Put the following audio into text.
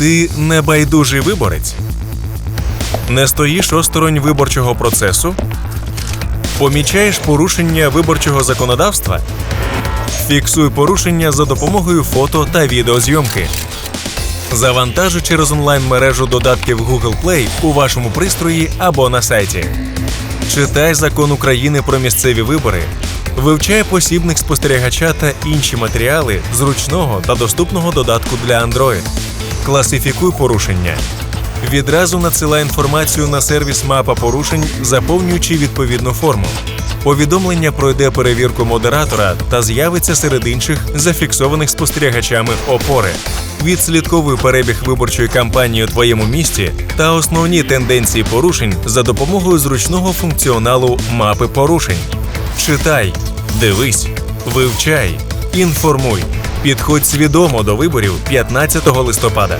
Ти небайдужий виборець? Не стоїш осторонь виборчого процесу? Помічаєш порушення виборчого законодавства? Фіксуй порушення за допомогою фото та відеозйомки. Завантажуй через онлайн-мережу додатків Google Play у вашому пристрої або на сайті. Читай закон України про місцеві вибори, вивчай посібник спостерігача та інші матеріали зручного та доступного додатку для Android. Класифікуй порушення. Відразу надсилай інформацію на сервіс мапа порушень, заповнюючи відповідну форму. Повідомлення пройде перевірку модератора та з'явиться серед інших зафіксованих спостерігачами опори. Відслідковуй перебіг виборчої кампанії у твоєму місті та основні тенденції порушень за допомогою зручного функціоналу мапи порушень. Читай, дивись, вивчай, інформуй. Підходь свідомо до виборів 15 листопада.